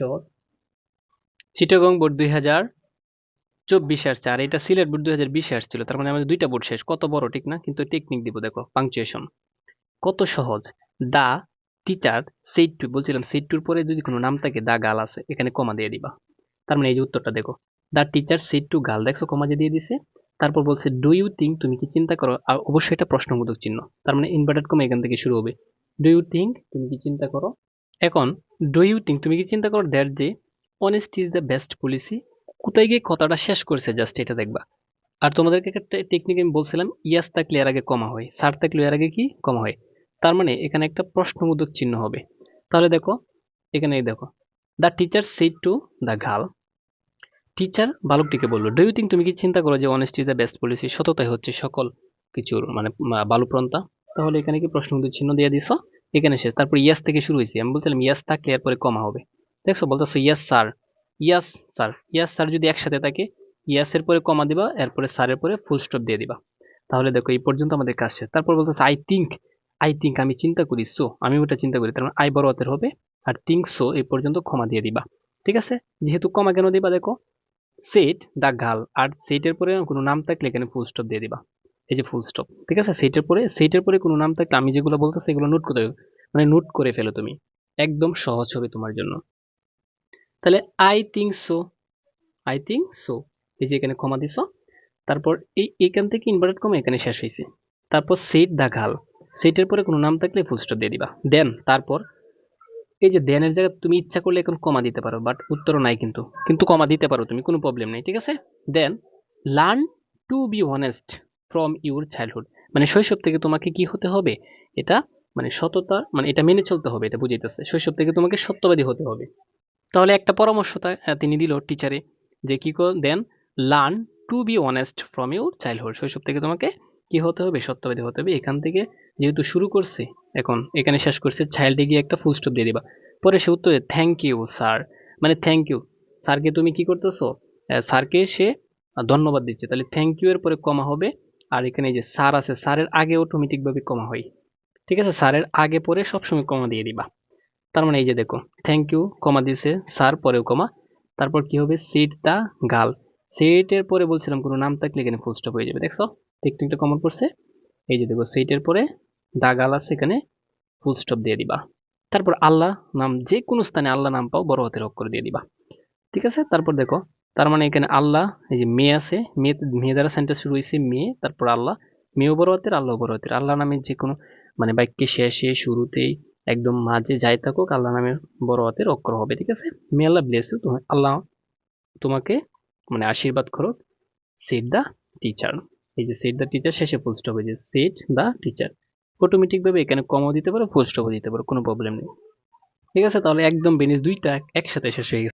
সহজ। চিটাগং বোর্ড দুই হাজার চব্বিশে আসছে আর এটা সিলেট বোর্ড দুই হাজার বিশে আসছিল তার মানে আমাদের দুইটা বোর্ড শেষ। কত বড় ঠিক না, কিন্তু টেকনিক দিব, দেখো পাংচুয়েশন কত সহজ। দা টিচার সেট টু বলছিলাম সেট টুর পরে যদি কোনো নাম থাকে, দা, গাল আছে, এখানে কমা দিয়ে দিবা। তার মানে এই যে উত্তরটা দেখো, দা টিচার সেট টু গাল, দেখছ, কমা দিয়ে দিয়ে দিছে? তারপর বলছে ডু ইউ থিঙ্ক তুমি কি চিন্তা করো? আর অবশ্যই এটা প্রশ্নবোধক চিহ্ন। তার মানে ইনভার্টেড কমা এখান থেকে শুরু হবে। ডু ইউ থিঙ্ক তুমি কি চিন্তা করো? এখন ডু ইউ থিঙ্ক তুমি কি চিন্তা করো দ্যাট যে honesty is the best policy কোথায় গিয়ে কথাটা শেষ করছে? জাস্ট এটা দেখবা। আর তোমাদেরকে একটা টেকনিক আমি বলছিলাম ইয়াস থাকলে এর আগে কমা হয় সার থাকলে এর আগে কি কমা হয়। তার মানে এখানে একটা প্রশ্নবোধক চিহ্ন হবে। তাহলে দেখো এখানে দেখো। The teacher said to the girl teacher বালকটিকে বলল ডু ইউ থিঙ্ক তুমি কি চিন্তা করো যে honesty is the best policy সততাই হচ্ছে সকল কিছুর মানে আহ, বালুপ্রন্থা তাহলে এখানে কি প্রশ্নবোধক চিহ্ন দিয়ে দিছো? এখানে শেষ তারপর ইয়াস থেকে শুরু হয়েছে। আমি বলছিলাম ইয়াস থাকলে এরপরে কমা হবে। দেখছ? বলতেছো yes sir. Yes sir. Yes sir যদি একসাথে থাকে, ইয়াসের পরে কমা দিবা, এরপরে স্যারের পরে ফুল স্টপ দিয়ে দিবা। তাহলে দেখো, এই পর্যন্ত আমাদের কাজ শেষ। তারপর বলতেছে আই থিঙ্ক আই থিঙ্ক আমি চিন্তা করি সো আমি ওটা চিন্তা করি। তার মানে আই বড় হাতের হবে আর থিঙ্ক সো এই পর্যন্ত ক্ষমা দিয়ে দিবা। ঠিক আছে? যেহেতু কমা কেন দিবা, দেখো? সেট দা গাল আর সেটের পরে কোনো নাম থাকলে এখানে ফুল স্টপ দিয়ে দিবা। এই যে ফুল স্টপ ঠিক আছে? সেটের পরে সেটের পরে কোনো নাম থাকলে আমি যেগুলো বলতেছি সেগুলো নোট করে মানে নোট করে ফেলো তুমি। একদম সহজ হবে তোমার জন্য। তাহলে I think so I think so এই যে এখানে কমা দিছো। তারপর এই, এখান থেকে ইনভার্টেড কমা এখানে শেষ হয়েছে। তারপর সেট দা গাল সেটের পরে কোনো নাম থাকলে ফুল স্টপ দিয়ে দিবা। দেন তারপর এই যে দেনের জায়গায় তুমি ইচ্ছা করলে এখন কমা দিতে পারো বাট উত্তরও নাই কিন্তু। কিন্তু কমা দিতে পারো তুমি, কোনো প্রবলেম নেই, ঠিক আছে? Then learn to be honest from your childhood মানে শৈশব থেকে তোমাকে কি হতে হবে? এটা মানে সততা মানে এটা মেনে চলতে হবে, এটা বুঝাইতেছে। শৈশব থেকে তোমাকে সত্যবাদী হতে হবে। তাহলে একটা পরামর্শ তিনি দিল টিচারে যে কি then learn to be honest from your childhood শৈশব থেকে তোমাকে কি হতে হবে? সত্যবাদী হতে হবে। এখান থেকে যেহেতু শুরু করছে, এখন এখানে শেষ করছে চাইল্ডে গিয়ে একটা ফুল স্টপ দিয়ে দিবা। পরে সে উত্তরে থ্যাংক ইউ স্যার মানে থ্যাংক ইউ স্যারকে তুমি কি করতেছো? স্যারকে সে ধন্যবাদ দিচ্ছে। তাহলে থ্যাংক ইউ এর পরে কমা হবে আর এখানে যে স্যার আছে স্যারের আগে অটোমেটিক ভাবে কমা হয়। ঠিক আছে? স্যারের আগে পরে সবসময় কমা দিয়ে দিবা। তার মানে এই যে দেখো থ্যাংক ইউ কমা দিয়েছে স্যার পরেও কমা। তারপর কি হবে? সিট দা গাল। সেটের পরে বলছিলাম কোনো নাম থাকলে এখানে ফুল স্টপ হয়ে যাবে, দেখছ? টেকনিকটা কমন পড়ছে। এই যে দেখো সেটের পরে দা গাল আছে, এখানে ফুল স্টপ দিয়ে দিবা। তারপর আল্লাহ নাম যে কোনো স্থানে আল্লাহ নাম পাও, বড় হাতের অক্ষর দিয়ে দিবা। ঠিক আছে? তারপর দেখো তার মানে এখানে আল্লাহ, এই যে মেয়ে আছে, মেয়ে মেয়ে দ্বারা সেন্টেন্স শুরু হয়েছে মেয়ে, তারপর আল্লাহ। মেয়েও বড় আল্লাহ বড় আল্লাহ নামে যে কোনো মানে বাক্যে শেষে, শুরুতেই, একদম মাঝে যাই থাকুক, আল্লাহ নামের বড় হাতের অক্ষর হবে, ঠিক আছে? মে আল্লাহ ব্লেস আল্লাহ তোমাকে মানে আশীর্বাদ করুক সেট দ্য টিচার এই যে সেট দ্য টিচার শেষে স্টপ হয়ে যে সেট দ্য টিচার অটোমেটিক ভাবে এখানে কমও দিতে পারো ফুল স্টপও দিতে পারো, কোনো প্রবলেম নেই। ঠিক আছে? তাহলে একদম বেনিস দুইটা একসাথে শেষ হয়ে গেছে।